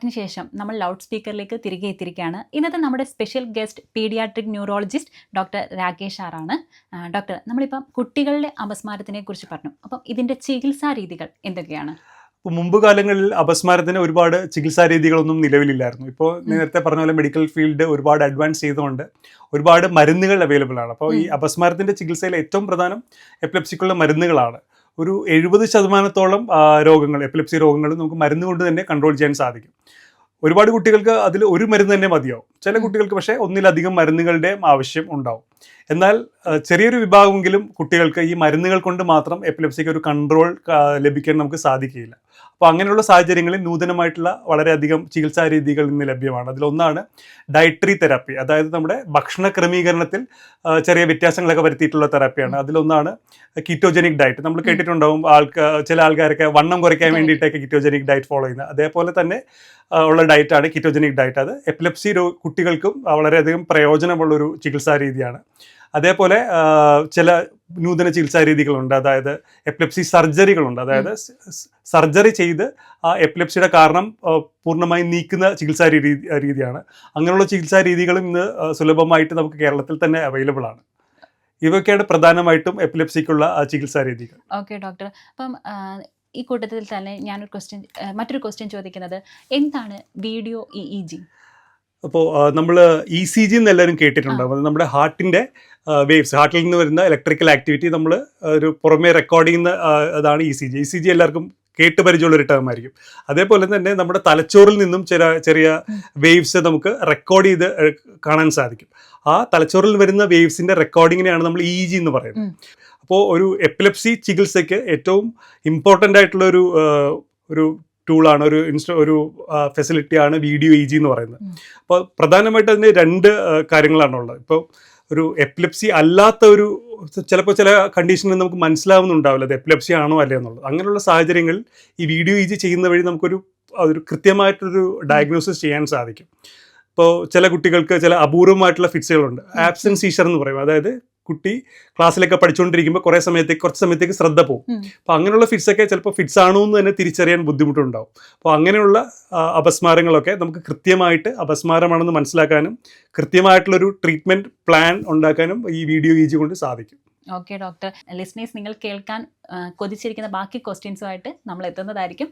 പാട്ടിന് ശേഷം നമ്മൾ ലൗഡ് സ്പീക്കറിലേക്ക് തിരികെ എത്തിയിരിക്കുകയാണ്. ഇന്നത്തെ നമ്മുടെ special guest pediatric neurologist doctor Rakesh ആറാണ് ഡോക്ടർ നമ്മളിപ്പം കുട്ടികളുടെ അപസ്മാരത്തിനെ കുറിച്ച് പറഞ്ഞു. അപ്പം ഇതിന്റെ ചികിത്സാ രീതികൾ എന്തൊക്കെയാണ്? ഇപ്പോൾ മുമ്പ് കാലങ്ങളിൽ അപസ്മാരത്തിന് ഒരുപാട് ചികിത്സാ രീതികളൊന്നും നിലവിലില്ലായിരുന്നു. ഇപ്പോൾ നേരത്തെ പറഞ്ഞ പോലെ മെഡിക്കൽ ഫീൽഡ് ഒരുപാട് അഡ്വാൻസ് ചെയ്തുകൊണ്ട് ഒരുപാട് മരുന്നുകൾ അവൈലബിൾ ആണ്. അപ്പോൾ ഈ അപസ്മാരത്തിന്റെ അപസ്മാരത്തിന്റെ ചികിത്സയിൽ ഏറ്റവും പ്രധാനം എപ്ലപ്സിക്കുള്ള മരുന്നുകളാണ്. ഒരു എഴുപത് ശതമാനത്തോളം രോഗങ്ങൾ എപ്പിലെപ്സി രോഗങ്ങൾ നമുക്ക് മരുന്ന് കൊണ്ട് തന്നെ കൺട്രോൾ ചെയ്യാൻ സാധിക്കും. ഒരുപാട് കുട്ടികൾക്ക് അതിൽ ഒരു മരുന്ന് തന്നെ മതിയാവും. ചില കുട്ടികൾക്ക് പക്ഷേ ഒന്നിലധികം മരുന്നുകളുടെയും ആവശ്യം ഉണ്ടാവും. എന്നാൽ ചെറിയൊരു വിഭാഗമെങ്കിലും കുട്ടികൾക്ക് ഈ മരുന്നുകൾ കൊണ്ട് മാത്രം എപ്പിലെപ്സിക്ക് ഒരു കൺട്രോൾ ലഭിക്കാൻ നമുക്ക് സാധിക്കുകയില്ല. അപ്പോൾ അങ്ങനെയുള്ള സാഹചര്യങ്ങളിൽ നൂതനമായിട്ടുള്ള വളരെയധികം ചികിത്സാ രീതികൾ ഇന്ന് ലഭ്യമാണ്. അതിലൊന്നാണ് ഡയറ്ററി തെറാപ്പി. അതായത് നമ്മുടെ ഭക്ഷണ ക്രമീകരണത്തിൽ ചെറിയ വ്യത്യാസങ്ങളൊക്കെ വരുത്തിയിട്ടുള്ള തെറാപ്പിയാണ്. അതിലൊന്നാണ് കീറ്റോജനിക് ഡയറ്റ്. നമ്മൾ കേട്ടിട്ടുണ്ടാവും ആൾക്ക് ചില ആൾക്കാരൊക്കെ വണ്ണം കുറയ്ക്കാൻ. വേണ്ടിയിട്ടൊക്കെ കീറ്റോജനിക് ഡയറ്റ് ഫോളോ ചെയ്യുന്നത്. അതേപോലെ തന്നെ ഉള്ള ഡയറ്റാണ് കീറ്റോജനിക് ഡയറ്റ്. അത് എപ്പിലെപ്സി കുട്ടികൾക്കും വളരെയധികം പ്രയോജനമുള്ളൊരു ചികിത്സാ രീതിയാണ്. അതേപോലെ ചില നൂതന ചികിത്സാ രീതികളുണ്ട്. അതായത് എപ്ലെപ്സി സർജറികളുണ്ട്. അതായത് സർജറി ചെയ്ത് ആ എപ്ലെപ്സിയുടെ കാരണം പൂർണമായി പൂർണമായും നീക്കുന്ന ചികിത്സാ രീതി രീതിയാണ്. അങ്ങനെയുള്ള ചികിത്സാ രീതികളും ഇന്ന് സുലഭമായിട്ട് നമുക്ക് കേരളത്തിൽ തന്നെ അവൈലബിൾ ആണ്. ഇവയൊക്കെയാണ് പ്രധാനമായിട്ടും എപ്പിലെപ്സിക്കുള്ള ചികിത്സാ രീതികൾ. ഓക്കെ ഡോക്ടർ അപ്പം ഈ കൂട്ടത്തിൽ തന്നെ ഞാനൊരു ക്വസ്റ്റ്യൻ മറ്റൊരു ക്വസ്റ്റ്യൻ ചോദിക്കുന്നത്. എന്താണ് വീഡിയോ ഇ ഇ ജി? അപ്പോൾ നമ്മൾ ഇ സി ജി എന്ന് എല്ലാവരും കേട്ടിട്ടുണ്ടാവും. അത് നമ്മുടെ ഹാർട്ടിന്റെ വേവ്സ്. ഹാർട്ടിൽ നിന്ന് വരുന്ന ഇലക്ട്രിക്കൽ ആക്ടിവിറ്റി നമ്മൾ ഒരു പുറമേ റെക്കോർഡ് ചെയ്യുന്ന അതാണ് E C G E C G എല്ലാവർക്കും കേട്ട് പരിചയമുള്ള ഒരു ടേം ആയിരിക്കും. അതേപോലെ തന്നെ നമ്മുടെ തലച്ചോറിൽ നിന്നും ചില ചെറിയ വേവ്സ് നമുക്ക് റെക്കോർഡ് ചെയ്ത് കാണാൻ സാധിക്കും. ആ തലച്ചോറിൽ വരുന്ന വേവ്സിന്റെ റെക്കോർഡിങ്ങിനെയാണ് നമ്മൾ ഇ ജി എന്ന് പറയുന്നത്. അപ്പോൾ ഒരു എപ്പിലെപ്സി ചികിത്സയ്ക്ക് ഏറ്റവും ഇമ്പോർട്ടന്റ് ആയിട്ടുള്ള ഒരു ഒരു ടൂളാണ് ഒരു ഇൻസ്റ്റ ഒരു ഫെസിലിറ്റിയാണ് വീഡിയോ ഇ ജി എന്ന് പറയുന്നത്. അപ്പോൾ പ്രധാനമായിട്ട് അതിന് രണ്ട് കാര്യങ്ങളാണ് ഉള്ളത് ഇപ്പോൾ ഒരു എപ്പിലെപ്സി അല്ലാത്ത ഒരു ചിലപ്പോൾ ചില കണ്ടീഷനിൽ നമുക്ക് മനസ്സിലാവുന്നുണ്ടാവില്ല അത് എപ്പിലെപ്സി ആണോ അല്ലേ എന്നുള്ളത്. അങ്ങനെയുള്ള സാഹചര്യങ്ങളിൽ ഈ വീഡിയോ ഇ ജി ചെയ്യുന്ന വഴി നമുക്കൊരു ഒരു കൃത്യമായിട്ടൊരു ഡയഗ്നോസിസ് ചെയ്യാൻ സാധിക്കും. ഇപ്പോൾ ചില കുട്ടികൾക്ക് ചില അപൂർവമായിട്ടുള്ള ഫിറ്റ്സുകളുണ്ട് ആബ്സെൻസ് സീഷർ എന്ന് പറയും. അതായത് കുട്ടി ക്ലാസ്സിലൊക്കെ പഠിച്ചുകൊണ്ടിരിക്കുമ്പോൾ കുറേ സമയത്തേക്ക് കുറച്ച് സമയത്തേക്ക് ശ്രദ്ധ പോകും. അപ്പോൾ അങ്ങനെയുള്ള ഫിറ്റ്സ് ഒക്കെ ചിലപ്പോൾ ഫിറ്റ്സ് ആണോ എന്ന് തന്നെ തിരിച്ചറിയാൻ ബുദ്ധിമുട്ടുണ്ടാവും. അപ്പോൾ അങ്ങനെയുള്ള അപസ്മാരങ്ങളൊക്കെ നമുക്ക് കൃത്യമായിട്ട് അപസ്മാരമാണെന്ന് മനസ്സിലാക്കാനും കൃത്യമായിട്ടുള്ളൊരു ട്രീറ്റ്മെന്റ് പ്ലാൻ ഉണ്ടാക്കാനും ഈ വീഡിയോ ഗീജ് കൊണ്ട് സാധിക്കും. ഓക്കെ ഡോക്ടർ ലിസ്നേഴ്സ് നിങ്ങൾ കേൾക്കാൻ കൊതിച്ചിരിക്കുന്ന ബാക്കി ക്വസ്റ്റ്യൻസുമായിട്ട് നമ്മൾ എത്തുന്നതായിരിക്കും